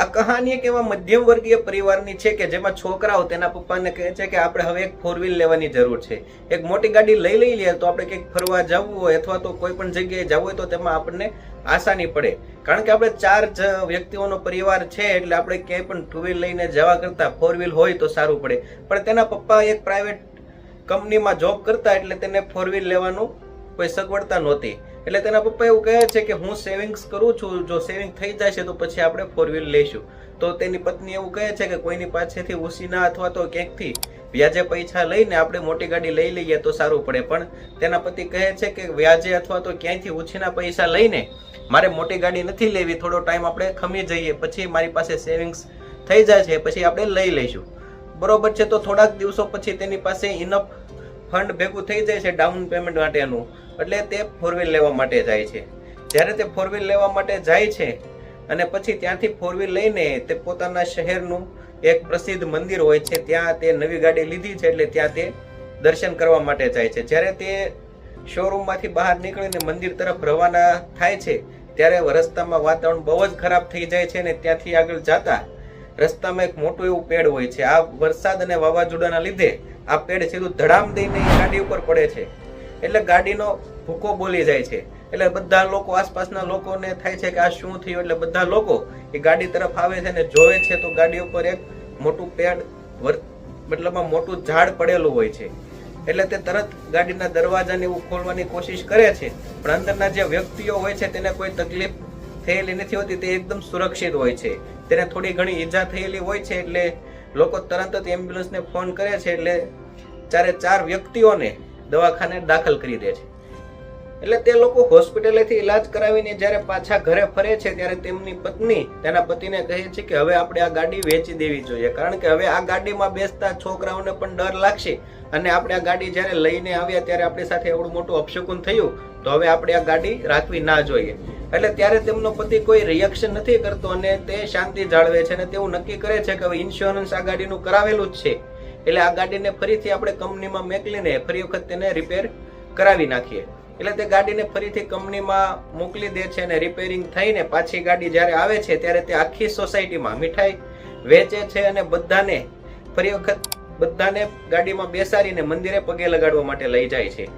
આ કહાની એક એવા મધ્યમ વર્ગીય પરિવારની છે કે જેમાં છોકરાઓ તેના પપ્પાને કહે છે કે આપણે હવે એક ફોર વ્હીલ લેવાની જરૂર છે. એક મોટી ગાડી લઈ લઈ લઈએ તો આપણે કંઈક ફરવા જવું હોય અથવા તો કોઈ પણ જગ્યાએ જવું હોય તો તેમાં આપણને આસાની પડે. કારણ કે આપણે ચાર વ્યક્તિઓનો પરિવાર છે એટલે આપણે ક્યાંય પણ ટુ વ્હીલ લઈને જવા કરતા ફોર વ્હીલ હોય તો સારું પડે. પણ તેના પપ્પા એક પ્રાઇવેટ કંપનીમાં જોબ કરતા એટલે તેને ફોર વ્હીલ લેવાનું કોઈ સગવડતા નહોતી. એટલે તેના પપ્પા એવું કહે છે કે હું સેવિંગ્સ કરું છું, જો સેવિંગ થઈ જશે તો પછી આપણે ફોર વ્હીલ લઈશું. તો તેની પત્ની એવું કહે છે કે કોઈની પાસેથી ઉસીના અથવા તો ક્યાંકથી વ્યાજે પૈસા લઈને આપણે મોટી ગાડી લઈ લઈએ તો સારું પડે. પણ તેના પતિ કહે છે કે વ્યાજે અથવા તો ક્યાંયથી ઉછીના પૈસા લઈને મારે મોટી ગાડી નથી લેવી, થોડો ટાઈમ આપણે ખમી જઈએ, પછી મારી પાસે સેવિંગ્સ થઈ જાય છે, પછી આપણે લઈ લઈશું. બરોબર છે, તો થોડાક દિવસો પછી તેની પાસે ઇનફ ફંડ ભેગું થઈ જાય છે ડાઉન પેમેન્ટ માટેનું. એટલે તે ફોર વ્હીલ લેવા માટે જાય છે. જ્યારે તે ફોર વ્હીલ લેવા માટે જાય છે અને પછી ત્યાંથી ફોર વ્હીલ લઈને તે પોતાના શહેરનું એક પ્રસિદ્ધ મંદિર હોય છે, ત્યાં તે નવી ગાડી લીધી છે એટલે ત્યાં તે દર્શન કરવા માટે જાય છે. જ્યારે તે શોરૂમમાંથી બહાર નીકળીને મંદિર તરફ રવાના થાય છે, ત્યારે રસ્તામાં વાતાવરણ બહુ જ ખરાબ થઈ જાય છે અને ત્યાંથી આગળ જતા રસ્તામાં એક મોટું એવું પેડ હોય છે. આ વરસાદ અને વાવાઝોડાના લીધે આ પેડ સીધું ધડામ દઈને ગાડી ઉપર પડે છે. એટલે ગાડીનો ભૂકો બોલી જાય છે. એટલે બધા લોકો, આસપાસના લોકોને થાય છે કે આ શું થયું? એટલે બધા લોકો એ ગાડી તરફ આવે છે અને જોવે છે તો ગાડી ઉપર એક મોટું પેડ મતલબમાં મોટું ઝાડ પડેલું હોય છે. એટલે તે તરત ગાડીના દરવાજાને એવું ખોલવાની કોશિશ કરે છે. પણ અંદરના જે વ્યક્તિઓ હોય છે તેને કોઈ તકલીફ થયેલી નથી હોતી, તે એકદમ સુરક્ષિત હોય છે. તેને થોડી ઘણી ઈજા થયેલી હોય છે એટલે લોકો તરત જ એમ્બ્યુલન્સને ફોન કરે છે એટલે ચારે ચાર વ્યક્તિઓને દવાખાને દાખલ કરી દે છે. એટલે તે લોકો હોસ્પિટલેથી ઈલાજ કરાવીને જ્યારે પાછા ઘરે ફરે છે ત્યારે તેમની પત્ની તેના પતિને કહે છે કે હવે આપણે આ ગાડી વેચી દેવી જોઈએ. કારણ કે હવે આ ગાડીમાં બેસતા છોકરાઓને પણ ડર લાગશે. અને આપણે આ ગાડી જ્યારે લઈને આવ્યા ત્યારે આપણી સાથે એવડું મોટું અપશકુન થયું, તો હવે આપણે આ ગાડી રાખવી ના જોઈએ. એટલે ત્યારે તેમનો પતિ કોઈ રિએક્શન નથી કરતો અને તે શાંતિ જાળવે છે અને તેવું નક્કી કરે છે કે હવે ઇન્સ્યોરન્સ આ ગાડીનું કરાવેલું જ છે. એટલે આ ગાડીને ફરીથી આપણે કંપનીમાં મેકલીને ફરી વખત તેને રિપેર કરાવી નાખીએ. એટલે તે ગાડીને ફરીથી કંપનીમાં મોકલી દે છે અને રિપેરિંગ થઈને પાછી ગાડી જ્યારે આવે છે ત્યારે તે આખી સોસાયટીમાં મીઠાઈ વેચે છે અને બધાને ફરી વખત બધાને ગાડીમાં બેસાડીને મંદિરે પગે લગાડવા માટે લઈ જાય છે.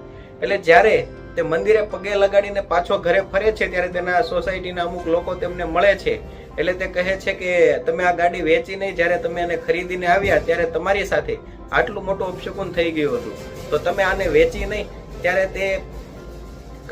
એટલે જ્યારે તે મંદિરે પગે લગાડીને પાછો ઘરે ફરે છે ત્યારે તેના સોસાયટીના અમુક લોકો તેમને મળે છે. એટલે તે કહે છે કે તમે આ ગાડી વેચી નહીં, જ્યારે તમે આને ખરીદીને આવ્યા, ત્યારે તમારી સાથે આટલું મોટું અપશકુન થઈ ગયું હતું. તો તમે આને વેચી નહીં, ત્યારે તે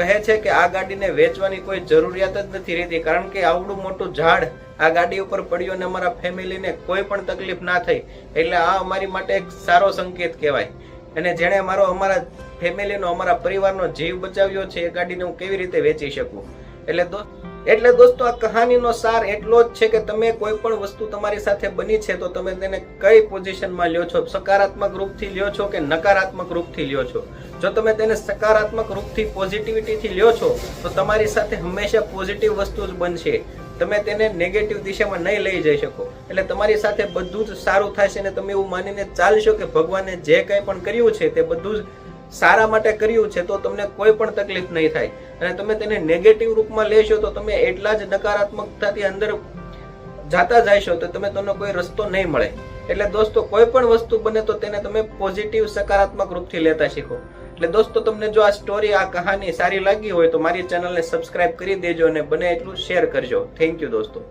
કહે છે કે આ ગાડીને વેચવાની કોઈ જરૂરિયાત જ નથી રહેતી, કારણ કે આવડું મોટું ઝાડ આ ગાડી ઉપર પડ્યું અને અમારા ફેમિલીને કોઈ પણ તકલીફ ના થઈ. એટલે આ અમારી માટે એક સારો સંકેત કહેવાય. અને જેણે મારો અમારા ફેમિલીનો, અમારા પરિવારનો જીવ બચાવ્યો છે, એ ગાડીને હું કેવી રીતે વેચી શકું? એટલે દોસ્ત એટલે દોસ્તો, આ કહાનીનો સાર એટલો જ છે કે તમે કોઈ પણ વસ્તુ તમારી સાથે બની છે તો તમે તેને કઈ પોઝિશનમાં લ્યો છો? સકારાત્મક રૂપથી લ્યો છો કે નકારાત્મક રૂપથી લ્યો છો? જો તમે તેને સકારાત્મક રૂપથી પોઝિટિવિટીથી લ્યો છો, તો તમારી સાથે હંમેશા પોઝિટિવ વસ્તુ જ બનશે. તમે તેને નેગેટિવ દિશામાં નહીં લઈ જઈ શકો. એટલે તમારી સાથે બધું જ સારું થશે અને તમે એવું માનીને ચાલશો કે ભગવાને જે કંઈ પણ કર્યું છે તે બધું જ સારા માટે કર્યું છે, તો તમને કોઈ પણ તકલીફ નહીં થાય. અને તમે તેને નેગેટિવ રૂપમાં લેશો, તો તમે એટલા જ નકારાત્મકતાથી અંદર જાતા જશો તો તમે તમને કોઈ રસ્તો નહીં મળે. એટલે દોસ્તો, કોઈ પણ વસ્તુ બને તો તેને તમે પોઝિટિવ સકારાત્મક રૂપથી લેતા શીખો. એટલે દોસ્તો, તમને જો આ સ્ટોરી આ કહાની સારી લાગી હોય, તો મારી ચેનલને સબસ્ક્રાઇબ કરી દેજો અને બને એટલું શેર કરજો. થેન્ક યુ દોસ્તો.